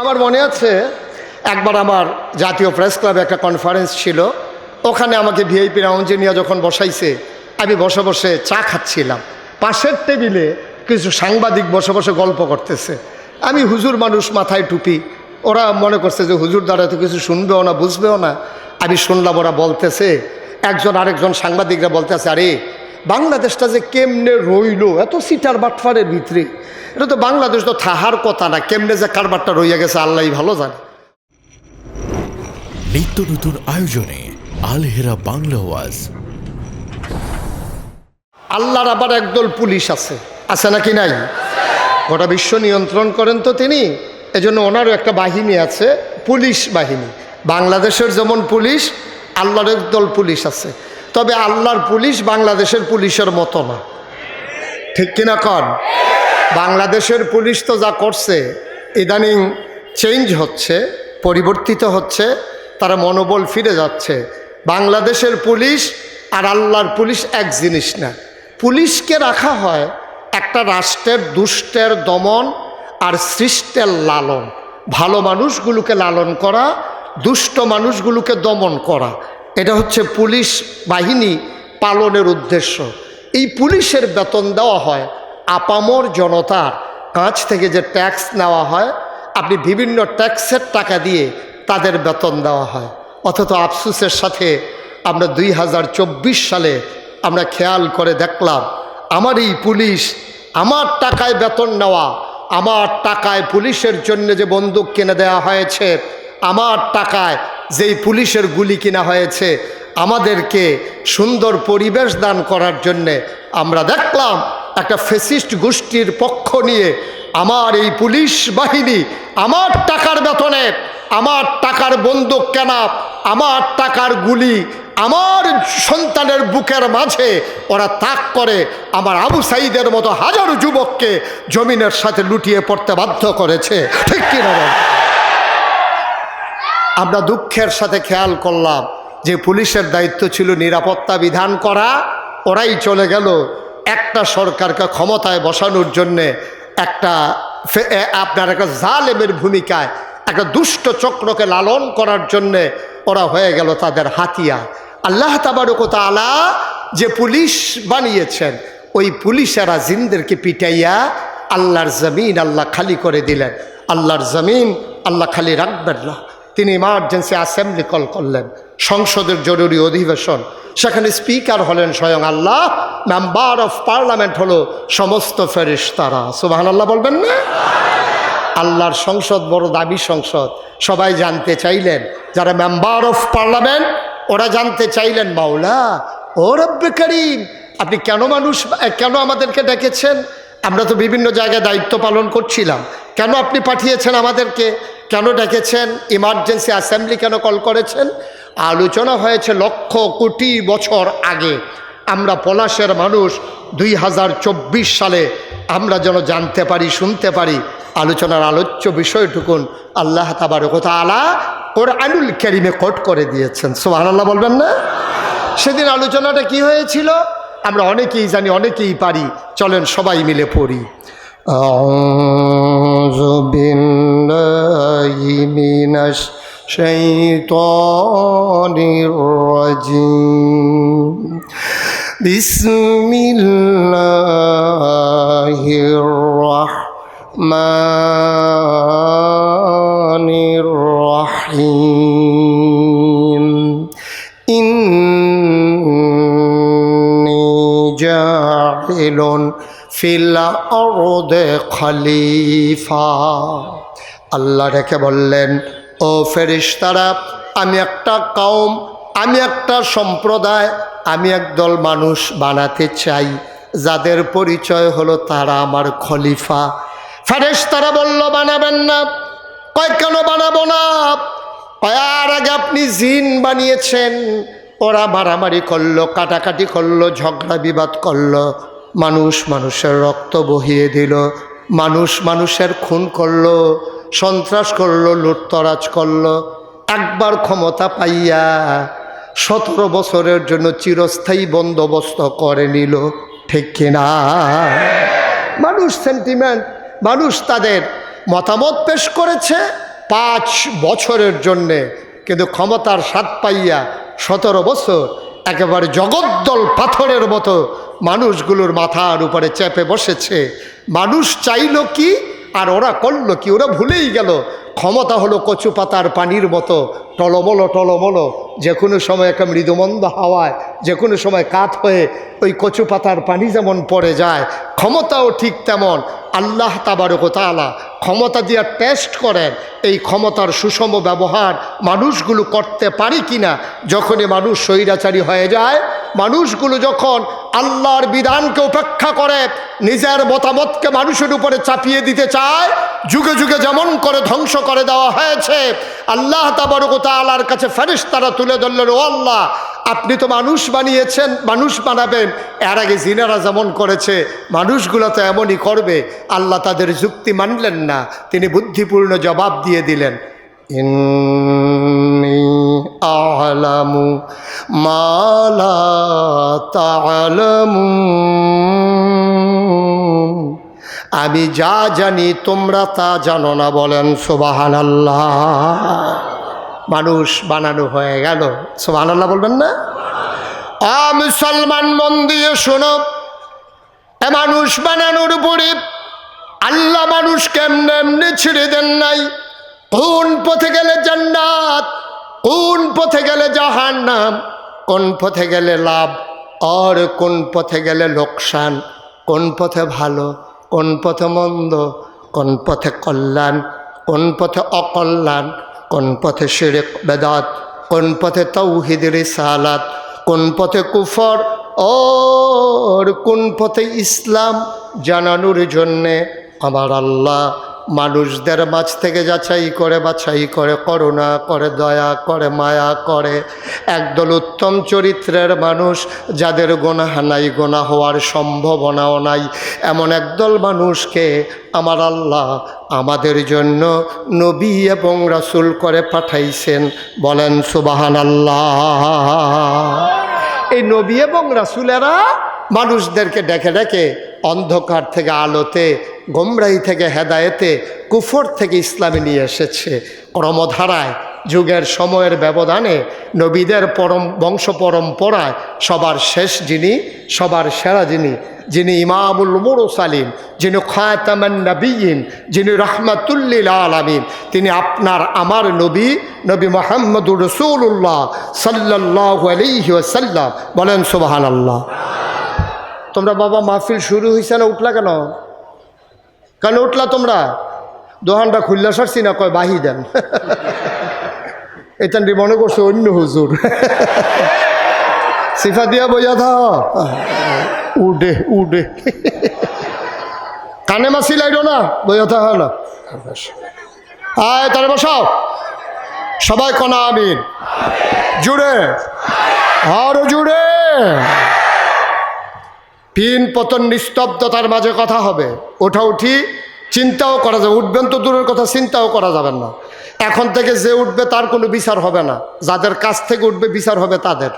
আমার মনে আছে, একবার আমার জাতীয় প্রেস ক্লাবে একটা কনফারেন্স ছিল, ওখানে আমাকে ভিআইপি রাউঞ্জে নিয়ে যখন বসাইছে, আমি বসে বসে চা খাচ্ছিলাম। পাশের টেবিলে কিছু সাংবাদিক বসে বসে গল্প করতেছে। আমি হুজুর মানুষ মাথায় টুপি, ওরা মনে করছে যে হুজুর দ্বারা তো কিছু শুনবেও না, বুঝবেও না। আমি শুনলাম, ওরা বলতেছে, একজন আরেকজন সাংবাদিকরা বলতেছে, আরে বাংলাদেশটা যে কেমনে রইল এত সিটার বাটফারের ভিতরে। এটা তো বাংলাদেশ তো থাহার কথা না কেমনে যে কারবারটা রইয়া গেছে আল্লাহ ভালো জানে। নিত্য নতুন আয়োজনে আলহেরা বাংলা ওয়াজ। আল্লাহর আবার একদল পুলিশ আছে। আছে নাকি নাই? গোটা বিশ্ব নিয়ন্ত্রণ করেন তো তিনি। এজন্য ওনারও একটা বাহিনী আছে পুলিশ বাহিনী। বাংলাদেশের যেমন পুলিশ আল্লাহর একদল পুলিশ আছে। তবে আল্লাহর পুলিশ বাংলাদেশের পুলিশের মতো না। ঠিক কিনা কন? বাংলাদেশের পুলিশ তো যা করছে, ইদানিং চেঞ্জ হচ্ছে, পরিবর্তিত হচ্ছে, তারা মনোবল ফিরে যাচ্ছে। বাংলাদেশের পুলিশ আর আল্লাহর পুলিশ এক জিনিস না। পুলিশকে রাখা হয় একটা রাষ্ট্রের দুষ্টের দমন আর সৃষ্টের লালন। ভালো মানুষগুলোকে লালন করা, দুষ্ট মানুষগুলোকে দমন করা। এটা হচ্ছে পুলিশ বাহিনী পালনের উদ্দেশ্য। এই পুলিশের বেতন দেওয়া হয় আপামর জনতার কাছ থেকে যে ট্যাক্স নেওয়া হয়, আপনি বিভিন্ন ট্যাক্সের টাকা দিয়ে তাদের বেতন দেওয়া হয়। অথচ আফসুসের সাথে আমরা দুই হাজার চব্বিশ সালে আমরা খেয়াল করে দেখলাম, আমার এই পুলিশ আমার টাকায় বেতন নেওয়া, আমার টাকায় পুলিশের জন্য যে বন্দুক কিনে দেওয়া হয়েছে, আমার টাকায় যেই পুলিশের গুলি কিনা হয়েছে, আমাদেরকে সুন্দর পরিবেশ দান করার জন্যে আমরা দেখলাম একটা ফেসিস্ট গোষ্ঠীর পক্ষ নিয়ে আমার এই পুলিশ বাহিনী আমার টাকার বেতনে, আমার টাকার বন্দুক কেনা, আমার টাকার গুলি আমার সন্তানের বুকের মাঝে ওরা তাক করে আমার আবু সাইদের মতো হাজারো যুবককে জমিনের সাথে লুটিয়ে পড়তে বাধ্য করেছে ঠিক কিনা? আমরা দুঃখের সাথে খেয়াল করলাম যে পুলিশের দায়িত্ব ছিল নিরাপত্তা বিধান করা, ওরাই চলে গেল একটা সরকারকে ক্ষমতায় বসানোর জন্যে একটা আপনার একটা জালেমের ভূমিকায়, একটা দুষ্ট চক্রকে লালন করার জন্যে ওরা হয়ে গেল তাদের হাতিয়া আল্লাহ তাবারক তালা যে পুলিশ বানিয়েছেন, ওই পুলিশেরা জিনদেরকে পিটাইয়া আল্লাহর জমিন আল্লাহ খালি করে দিলেন। আল্লাহর জমিন আল্লাহ খালি রাখবেন না। তিনি ইমার্জেন্সি অ্যাসেম্বলি কল করলেন। সংসদের জরুরি অধিবেশন। সেখানে স্পিকার হলেন স্বয়ং আল্লাহ মেম্বার অফ পার্লামেন্ট হলো সমস্ত ফেরিস্তারা সুবাহান আল্লাহ বলবেন না? আল্লাহর সংসদ বড় দাবি সংসদ। সবাই জানতে চাইলেন, যারা মেম্বার অফ পার্লামেন্ট ওরা জানতে চাইলেন, মাওলা, ও রব্বে আপনি কেন মানুষ, কেন আমাদেরকে ডেকেছেন? আমরা তো বিভিন্ন জায়গায় দায়িত্ব পালন করছিলাম। কেন আপনি পাঠিয়েছেন আমাদেরকে? কেন ডেকেছেন? ইমার্জেন্সি অ্যাসেম্বলি কেন কল করেছেন? আলোচনা হয়েছে লক্ষ কোটি বছর আগে। আমরা পলাশের মানুষ, দুই হাজার চব্বিশ সালে আমরা যেন জানতে পারি, শুনতে পারি। আলোচনার আলোচ্য বিষয়টুকুন আল্লাহ তাবার কথা আলা ওর আনুল ক্যারিমে কোট করে দিয়েছেন। সোহান আল্লাহ বলবেন না? সেদিন আলোচনাটা কি হয়েছিল? আমরা অনেকেই জানি, অনেকেই পারি। চলেন সবাই মিলে পড়ি। أعوذ بالله من الشيطان الرجيم بسم الله الرحمن الرحيم إني جاعل ফিলা অরদে খলিফা। আল্লাহ রেখে বললেন, ও ফেরিস্তারা, আমি একটা কাউম আমি একটা সম্প্রদায়, আমি একদল মানুষ বানাতে চাই। যাদের পরিচয় হলো তারা আমার খলিফা। ফেরেশতারা বলল, বানাবেন না। কয়, কেন বানাবো না? কয়ার আগে আপনি জিন বানিয়েছেন। ওরা মারামারি করল, কাটাকাটি করল, ঝগড়া বিবাদ করল। মানুষ মানুষের রক্ত বহিয়ে দিল। মানুষ মানুষের খুন করল, সন্ত্রাস করল, লুটতরাজ করল। একবার ক্ষমতা পাইয়া সতেরো বছরের জন্য চিরস্থায়ী বন্দোবস্ত করে নিল। ঠিক কিনা মানুষ সেন্টিমেন্ট মানুষ তাদের মতামত পেশ করেছে পাঁচ বছরের জন্যে। কিন্তু ক্ষমতার স্বাদ পাইয়া সতেরো বছর একেবারে জগদ্দল পাথরের মতো মানুষগুলোর মাথার উপরে চেপে বসেছে। মানুষ চাইল কি আর ওরা করল কি? ওরা ভুলেই গেল। ক্ষমতা হলো কচু পাতার পানির মতো, টলমলো টলমলো। যে কোনো সময় একটা মৃদুমন্দ হাওয়ায়, যে কোনো সময় কাত হয়ে ওই কচু পাতার পানি যেমন পড়ে যায়, ক্ষমতাও ঠিক তেমন। আল্লাহ তাবারক তালা ক্ষমতা দিয়ে টেস্ট করেন, এই ক্ষমতার সুষম ব্যবহার মানুষগুলো করতে পারি কিনা। যখনই মানুষ স্বৈরাচারী হয়ে যায়, মানুষগুলো যখন আল্লাহর বিধানকে উপেক্ষা করে, নিজের মতামতকে মানুষের উপরে চাপিয়ে দিতে চায়, যুগে যুগে যেমন করে ধ্বংস করে দেওয়া হয়েছে, আল্লাহ তাবারক তালার কাছে ফেরিস তারা তুলে ধরলেন, ও আল্লাহ, আপনি তো মানুষ বানিয়েছেন, মানুষ বানাবেন, এর আগে জিনারা যেমন করেছে, মানুষগুলো তো এমনই করবে, আল্লাহ তাদের যুক্তি মানলেন না। তিনি বুদ্ধিপূর্ণ জবাব দিয়ে দিলেন আলামু, মালা তালামুন আমি যা জানি তোমরা তা জানো না বলেন সোবাহান আল্লাহ মানুষ বানানো হয়ে গেল সোবাহান আল্লাহ বলবেন না? আ মুসলমান মন দিয়ে শোনো, এ মানুষ বানানোর উপরে আল্লাহ মানুষ কেমনে এমনি ছেড়ে দেন নাই? কোন পথে গেলে জান্নাত? কোন পথে গেলে জাহান নাম কোন পথে গেলে লাভ আর কোন পথে গেলে লোকসান কোন পথে ভালো কোন পথে মন্দ কোন পথে কল্যাণ কোন পথে অকল্যাণ কোন পথে শিরেক বেদাত কোন পথে তৌহিদ রিসালাত কোন পথে কুফর ওর কোন পথে ইসলাম জানানোর জন্যে আমার আল্লাহ মানুষদের মাঝ থেকে যাচাই করে বাছাই করে করুণা, করে দয়া, করে মায়া, করে একদল উত্তম চরিত্রের মানুষ যাদের গোনাহ নাই গোনা হওয়ার সম্ভাবনাও নাই। এমন একদল মানুষকে আমার আল্লাহ আমাদের জন্য নবী এবং রাসুল করে পাঠাইছেন। বলেন সুবাহান আল্লাহ এই নবী এবং রাসুলেরা মানুষদেরকে ডেকে ডেকে অন্ধকার থেকে আলোতে গোমরাই থেকে হেদায়েতে কুফর থেকে ইসলামে নিয়ে এসেছে। ক্রমধারায়, যুগের সময়ের ব্যবধানে, নবীদের পরম, বংশ পরম্পরায়, সবার শেষ যিনি, সবার সেরা যিনি যিনি ইমামুল মুরসালিম যিনি খায়তামান নবীন যিনি রহমাতুল্লিল আলামিন, তিনি আপনার, আমার নবী নবী মোহাম্মদুর রসুল্লাহ সাল্লাহ আলহি ওসাল্লাম বলেন সুবাহান আল্লাহ তোমরা বাবা মাহফিল শুরু হয়েছে না উঠলা কেন? কেন উঠলা তোমরা? দোহানটা খুললা সারছি না, কয় বাহি দেন। এতানটি মনে করছে অন্য হুজুর। সিফা দিয়া বইয়া থা উডে উডে। কানে মাসি লাইলো না, বইয়া থা না। আয়, তারে বসাও। সবাই কনা আমিন। জুড়ে। আরও জুড়ে। পিন পতন নিস্তব্ধতার মাঝে কথা হবে। ওঠা উঠি, চিন্তাও করা যাবে। উঠবেন তো দূরের কথা, চিন্তাও করা যাবে না। এখন থেকে যে উঠবে তার কোনো বিচার হবে না। যাদের কাছ থেকে উঠবে, বিচার হবে তাদের।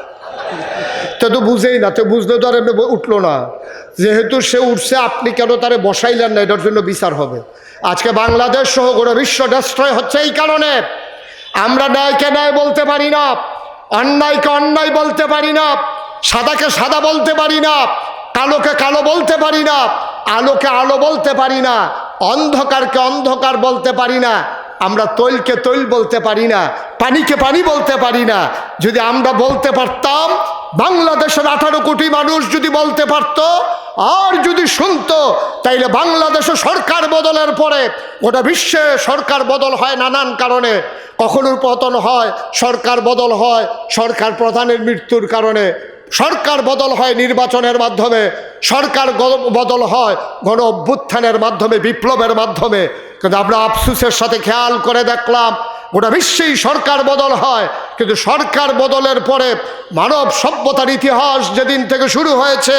তো তো বুঝেই না, তো বুঝলে তো আর এমনি উঠল না। যেহেতু সে উঠছে, আপনি কেন তারে বসাইলেন না? এটার জন্য বিচার হবে। আজকে বাংলাদেশ সহ গোটা বিশ্ব ডেস্ট্রয় হচ্ছে এই কারণে। আমরা ন্যায়কে ন্যায় বলতে পারি না। অন্যায়কে অন্যায় বলতে পারি না। সাদাকে সাদা বলতে পারি না। কালোকে কালো বলতে পারি না, আলোকে আলো বলতে পারি না, অন্ধকারকে অন্ধকার বলতে পারি না, আমরা তৈলকে তৈল বলতে পারি না, পানিকে পানি বলতে পারি না। যদি আমরা বলতে পারতাম, বাংলাদেশের আঠারো কোটি মানুষ যদি বলতে পারত, আর যদি শুনতো, তাইলে বাংলাদেশে সরকার বদলের পরে, গোটা বিশ্বে সরকার বদল হয় নানান কারণে। কখনো পতন হয়, সরকার বদল হয়, সরকার প্রধানের মৃত্যুর কারণে। সরকার বদল হয় নির্বাচনের মাধ্যমে, সরকার বদল হয় গণ অভ্যুত্থানের মাধ্যমে, বিপ্লবের মাধ্যমে। কিন্তু আমরা আফসুসের সাথে খেয়াল করে দেখলাম, গোটা বিশ্বেই সরকার বদল হয়। কিন্তু সরকার বদলের পরে মানব সভ্যতার ইতিহাস যেদিন থেকে শুরু হয়েছে,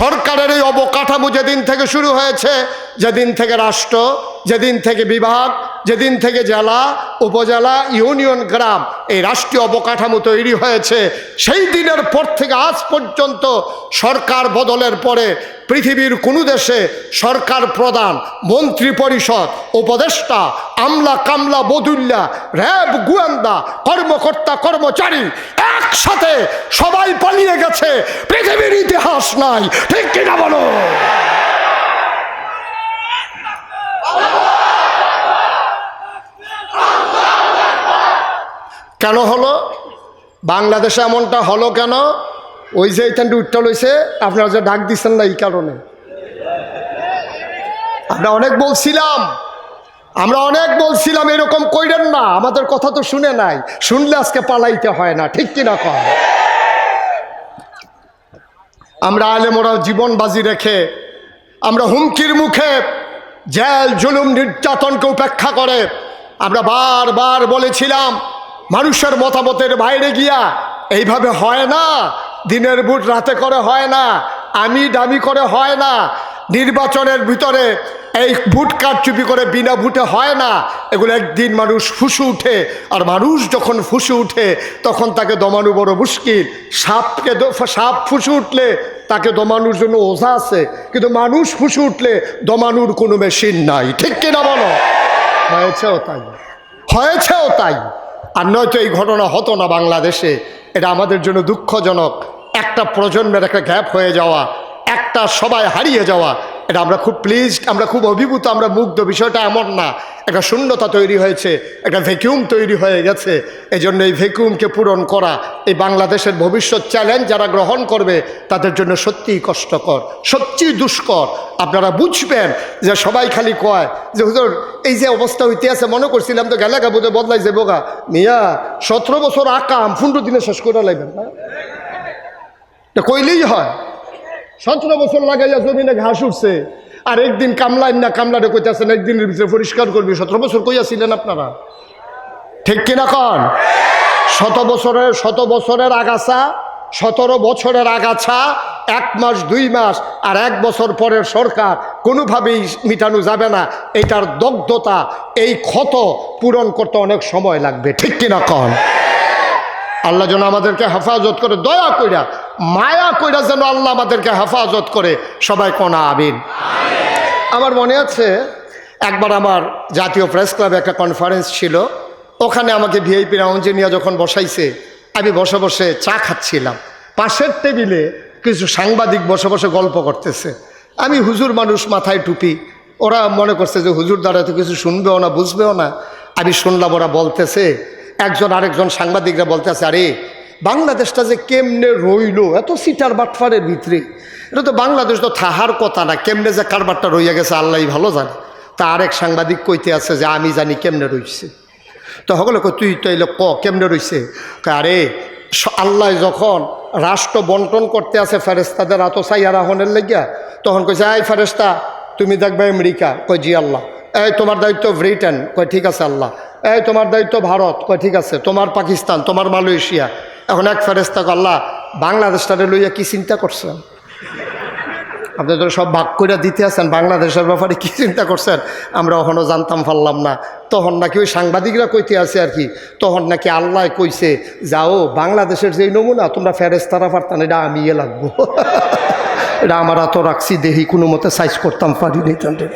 সরকারের এই অবকাঠামো যেদিন থেকে শুরু হয়েছে, যেদিন থেকে রাষ্ট্র, যেদিন থেকে বিভাগ যেদিন থেকে জেলা, উপজেলা, ইউনিয়ন, গ্রাম এই রাষ্ট্রীয় অবকাঠামো তৈরি হয়েছে, সেই দিনের পর থেকে আজ পর্যন্ত সরকার বদলের পরে পৃথিবীর কোনো দেশে সরকার প্রধান, মন্ত্রী পরিষদ, উপদেষ্টা, আমলা কামলা বদুল্লা, র্যাব গোয়েন্দা, কর্মকর্তা কর্মচারী একসাথে সবাই পালিয়ে গেছে। পৃথিবীর ইতিহাস নাই, ঠিক কিনা বলো? কেন হলো? বাংলাদেশে এমনটা হলো কেন? ওই যে এইখানটা উঠতে লইছে, আপনারা যে ডাক দিচ্ছেন না এই কারণে। আমরা অনেক বলছিলাম, আমরা অনেক বলছিলাম, এরকম কইরেন না, আমাদের কথা তো শুনে নাই। শুনলে আজকে পালাইতে হয় না, ঠিক কিনা কয় আমরা আলেমোরা জীবন বাজি রেখে, আমরা হুমকির মুখে জেল, জুলুম, নির্যাতনকে উপেক্ষা করে, আমরা বারবার বলেছিলাম মানুষের মতামতের বাইরে গিয়া, এইভাবে হয় না, দিনের বুট রাতে করে হয় না, আমি দামি করে হয় না, নির্বাচনের ভিতরে এই ভোট কারচুপি করে বিনা ভোটে হয় না, এগুলো একদিন মানুষ ফুসে উঠে, আর মানুষ যখন ফুসে উঠে, তখন তাকে দমানো বড় মুশকিল। সাপকে সাপ ফুসে উঠলে তাকে দমানোর জন্য ওঝা আছে, কিন্তু মানুষ ফুসে উঠলে দমানোর কোনো মেশিন নাই। ঠিক কিনা বলো? হয়েছেও তাই। হয়েছেও তাই। আর নয়তো এই ঘটনা হতো না বাংলাদেশে। এটা আমাদের জন্য দুঃখজনক। একটা প্রজন্মের একটা গ্যাপ হয়ে যাওয়া, একটা সবাই হারিয়ে যাওয়া এটা আমরা খুব প্লিজড আমরা খুব অভিভূত, আমরা মুগ্ধ। বিষয়টা এমন না। একটা শূন্যতা তৈরি হয়েছে, একটা ভ্যাকিউম তৈরি হয়ে গেছে। এই জন্য এই ভ্যাকিউমকে পূরণ করা, এই বাংলাদেশের ভবিষ্যৎ চ্যালেঞ্জ যারা গ্রহণ করবে, তাদের জন্য সত্যিই কষ্টকর, সত্যিই দুষ্কর। আপনারা বুঝবেন যে সবাই খালি কয় যে, হুজুর, এই যে অবস্থা হইতে আছে মনে করছিলাম তো গেলে বোধহয় বদলাই যাব গা। মিয়া, সতেরো বছর আকাম পনেরো দিনে শেষ করে লাইবেন না। কইলেই হয়। সতেরো বছর লাগাইয়া জমিনে ঘাস উঠছে। আর একদিন কামলাইন না কামলাটা কইতেছেন, একদিনের ভিতরে পরিষ্কার করবি। সতেরো বছর কইয়াছিলেন আপনারা। ঠিক কিনা কন? শত বছরের শত বছরের আগাছা, সতেরো বছরের আগাছা, এক মাস, দুই মাস, আর এক বছর পরের সরকার কোনোভাবেই মিটানো যাবে না। এটার দগ্ধতা, এই ক্ষত পূরণ করতে অনেক সময় লাগবে। ঠিক কিনা কন? আল্লাহ যেন আমাদেরকে হেফাজত করে, দয়া কইরা মায়া কইরা যেন আল্লাহ আমাদেরকে হেফাজত করে। সবাই কনা আবিন আমার মনে আছে, একবার আমার জাতীয় প্রেস ক্লাবে একটা কনফারেন্স ছিল। ওখানে আমাকে ভিআইপি রাউঞ্জে নিয়ে যখন বসাইছে, আমি বসে বসে চা খাচ্ছিলাম। পাশের টেবিলে কিছু সাংবাদিক বসে বসে গল্প করতেছে। আমি হুজুর মানুষ মাথায় টুপি। ওরা মনে করছে যে হুজুর দ্বারা তো কিছু শুনবেও না, বুঝবেও না। আমি শুনলাম, ওরা বলতেছে, একজন আরেকজন সাংবাদিকরা বলতেছে, আরে বাংলাদেশটা যে কেমনে রইল, এত সিটার বাটফারের ভিতরে। এটা তো বাংলাদেশ তো থাহার কথা না, কেমনে যে কারবারটা রইয়া গেছে আল্লাহ ভালো জানে। তা আরেক সাংবাদিক কইতে আছে যে, আমি জানি কেমনে রইছে। তো সকলে তুই তো এলো ক, কেমনে রইছে? আরে আল্লাহ যখন রাষ্ট্র বন্টন করতে আছে ফেরেস্তাদের আত সাইয়ার আহনের লেগিয়া, তখন কইছে, এই ফেরেস্তা তুমি দেখবে আমেরিকা? কয়, জি আল্লাহ। এই, তোমার দায়িত্ব ব্রিটেন? কয়, ঠিক আছে আল্লাহ। এই, তোমার দায়িত্ব ভারত? কয়, ঠিক আছে। তোমার পাকিস্তান? তোমার মালয়েশিয়া? এখন এক ফেরেস্তা আল্লাহ বাংলাদেশটারে লইয়া কি চিন্তা করছেন? আপনি তো সব ভাগ করে দিতে আছেন, বাংলাদেশের ব্যাপারে কি চিন্তা করছেন? আমরা এখনও জানতাম পারলাম না। তখন নাকি ওই সাংবাদিকরা কইতে আছে আর কি, তখন নাকি আল্লাহ কইছে, যাও, বাংলাদেশের যেই নমুনা, তোমরা ফেরেস্তারা পারতাম এটা আমি লাগবো। এটা আমার এত রাখছি, দেহি কোনো মতে সাইজ করতাম, পারিনি তাদের